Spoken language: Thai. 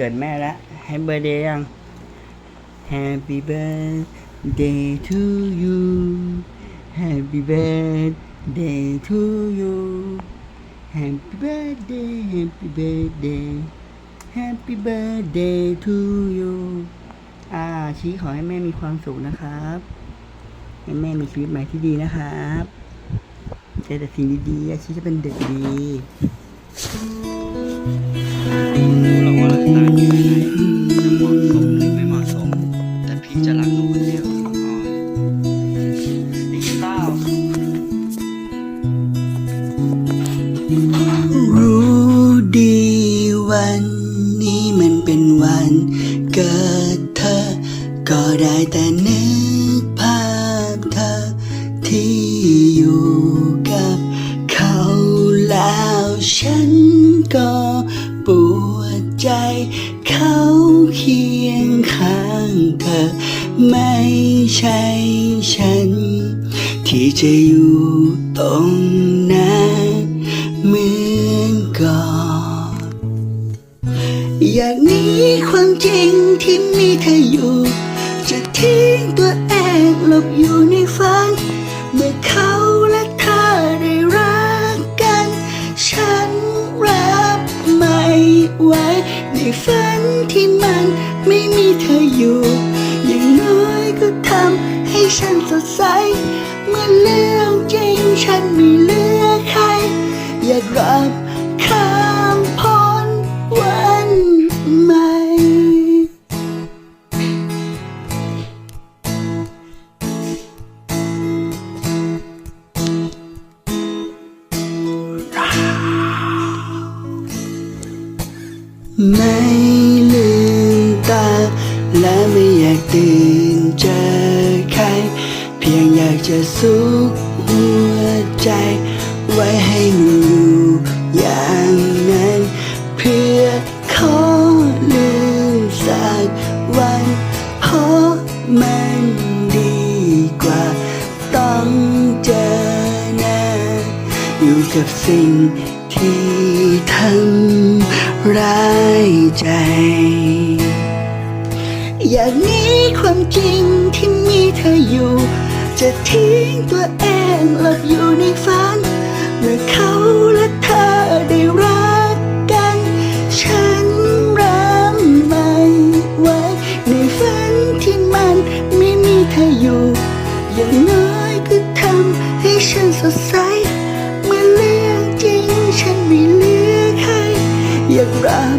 เกิดแม่แล้วให้เบอร์เดย์ยัง Happy birthday to you Happy birthday to you Happy birthday Happy birthday Happy birthday to you อ่าชี้ขอให้แม่มีความสุขนะครับให้แม่มีชีวิตใหม่ที่ดีนะครับเจอแต่สิ่งดีๆชี้จะเป็นเด็กดี เกิดเธอ ก็ได้แต่นึกภาพเธอ ที่อยู่กับเขาแล้วฉันก็ปวดใจ เขาเคียงข้างเธอ ไม่ใช่ฉัน ที่จะอยู่ตรงนั้นเหมือนก่อนอยากหนีความจริง มีเธออยู่ จะทิ้งตัวเองหลบอยู่ในฝัน เมื่อเขาและเธอได้รักกัน ฉันรับไม่ไหวในฝันที่มันไม่มีเธออยู่ อย่างน้อยก็ทำให้ฉันสดใส เมื่อเรื่องจริงฉันไม่เลือกใคร อยากรับ ไม่ลืมตา และไม่อยากตื่นเจอใคร เพียงอยากจะซุกหัวใจ ไว้ให้หนูอยู่อย่างนั้น เพื่อขอลืมสักวันเพราะมันดีกว่า ต้องเจอหน้าอยู่กับสิ่งที่ทำร้าย ใจ อย่างนี้ความจริงที่มีเธออยู่ จะทิ้งตัวเองหลับอยู่ในฝัน เมื่อเขาและเธอได้รักกัน ฉันรับไม่ไหวในฝันที่มันไม่มีเธออยู่ อย่างน้อยก็ทำให้ฉันสดใสเมื่อเลือกจริงฉันไม่เลือกให้อยากรับ